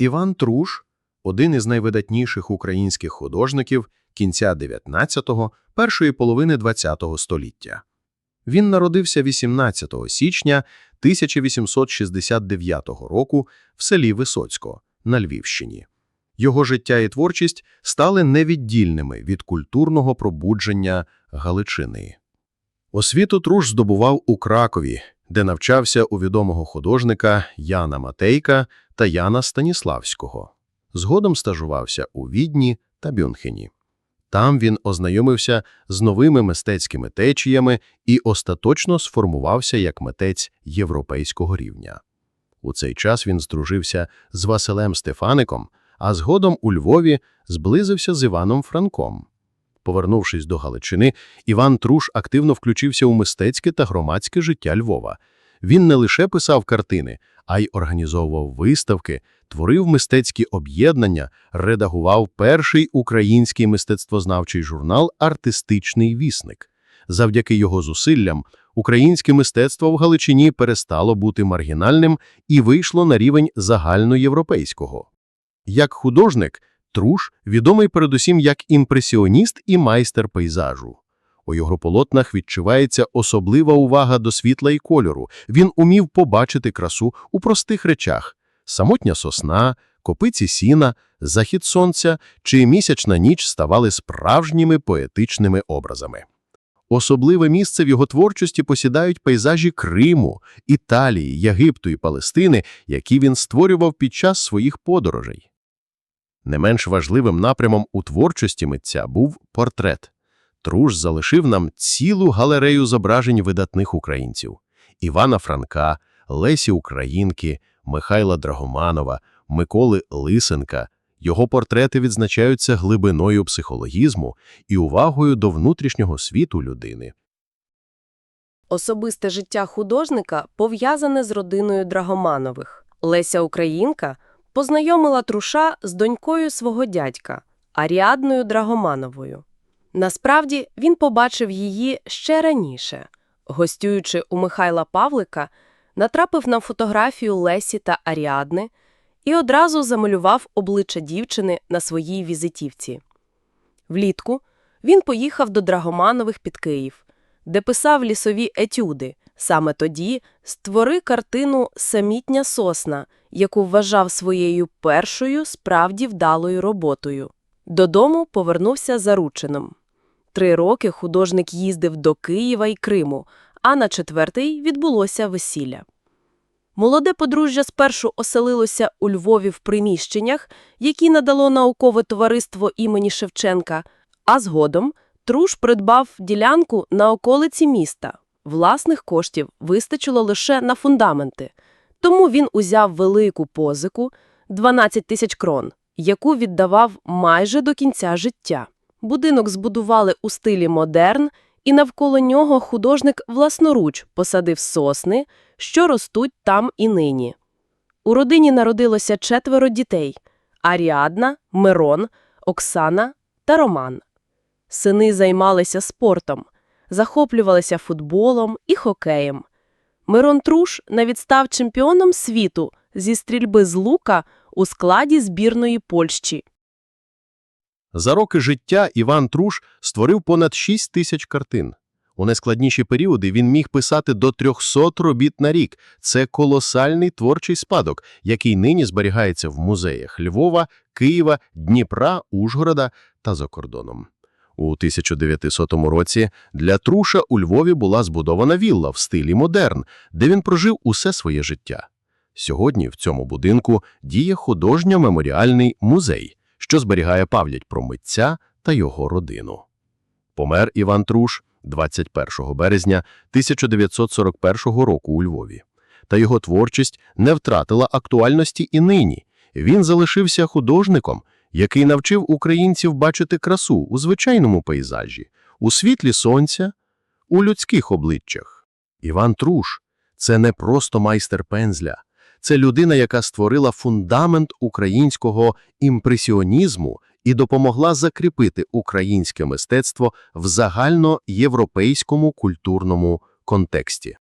Іван Труш – один із найвидатніших українських художників кінця 19-го, першої половини 20-го століття. Він народився 18 січня 1869 року в селі Висоцько на Львівщині. Його життя і творчість стали невіддільними від культурного пробудження Галичини. Освіту Труш здобував у Кракові, де навчався у відомого художника Яна Матейка та Яна Станіславського. Згодом стажувався у Відні та Бюнхені. Там він ознайомився з новими мистецькими течіями і остаточно сформувався як митець європейського рівня. У цей час він здружився з Василем Стефаником, а згодом у Львові зблизився з Іваном Франком. Повернувшись до Галичини, Іван Труш активно включився у мистецьке та громадське життя Львова. Він не лише писав картини, а й організовував виставки, творив мистецькі об'єднання, редагував перший український мистецтвознавчий журнал «Артистичний вісник». Завдяки його зусиллям українське мистецтво в Галичині перестало бути маргінальним і вийшло на рівень загальноєвропейського. Як художник, Труш відомий передусім як імпресіоніст і майстер пейзажу. У його полотнах відчувається особлива увага до світла і кольору. Він умів побачити красу у простих речах – самотня сосна, копиці сіна, захід сонця чи місячна ніч ставали справжніми поетичними образами. Особливе місце в його творчості посідають пейзажі Криму, Італії, Єгипту і Палестини, які він створював під час своїх подорожей. Не менш важливим напрямом у творчості митця був портрет. Труш залишив нам цілу галерею зображень видатних українців – Івана Франка, Лесі Українки, Михайла Драгоманова, Миколи Лисенка. Його портрети відзначаються глибиною психологізму і увагою до внутрішнього світу людини. Особисте життя художника пов'язане з родиною Драгоманових. Леся Українка познайомила Труша з донькою свого дядька Аріадною Драгомановою. Насправді, він побачив її ще раніше. Гостюючи у Михайла Павлика, натрапив на фотографію Лесі та Аріадни і одразу замалював обличчя дівчини на своїй візитівці. Влітку він поїхав до Драгоманових під Київ, де писав лісові етюди. Саме тоді створи картину «Самітня сосна», яку вважав своєю першою справді вдалою роботою. Додому повернувся зарученим. Три роки художник їздив до Києва і Криму, а на четвертий відбулося весілля. Молоде подружжя спершу оселилося у Львові в приміщеннях, які надало наукове товариство імені Шевченка, а згодом Труш придбав ділянку на околиці міста. Власних коштів вистачило лише на фундаменти, тому він узяв велику позику – 12 тисяч крон, яку віддавав майже до кінця життя. Будинок збудували у стилі модерн, і навколо нього художник власноруч посадив сосни, що ростуть там і нині. У родині народилося четверо дітей – Аріадна, Мирон, Оксана та Роман. Сини займалися спортом, захоплювалися футболом і хокеєм. Мирон Труш навіть став чемпіоном світу зі стрільби з лука у складі збірної Польщі. За роки життя Іван Труш створив понад 6 тисяч картин. У найскладніші періоди він міг писати до 300 робіт на рік. Це колосальний творчий спадок, який нині зберігається в музеях Львова, Києва, Дніпра, Ужгорода та за кордоном. У 1900 році для Труша у Львові була збудована вілла в стилі модерн, де він прожив усе своє життя. Сьогодні в цьому будинку діє художньо-меморіальний музей, що зберігає пам'ять про митця та його родину. Помер Іван Труш 21 березня 1941 року у Львові. Та його творчість не втратила актуальності і нині. Він залишився художником, який навчив українців бачити красу у звичайному пейзажі, у світлі сонця, у людських обличчях. Іван Труш – це не просто майстер пензля, це людина, яка створила фундамент українського імпресіонізму і допомогла закріпити українське мистецтво в загальноєвропейському культурному контексті.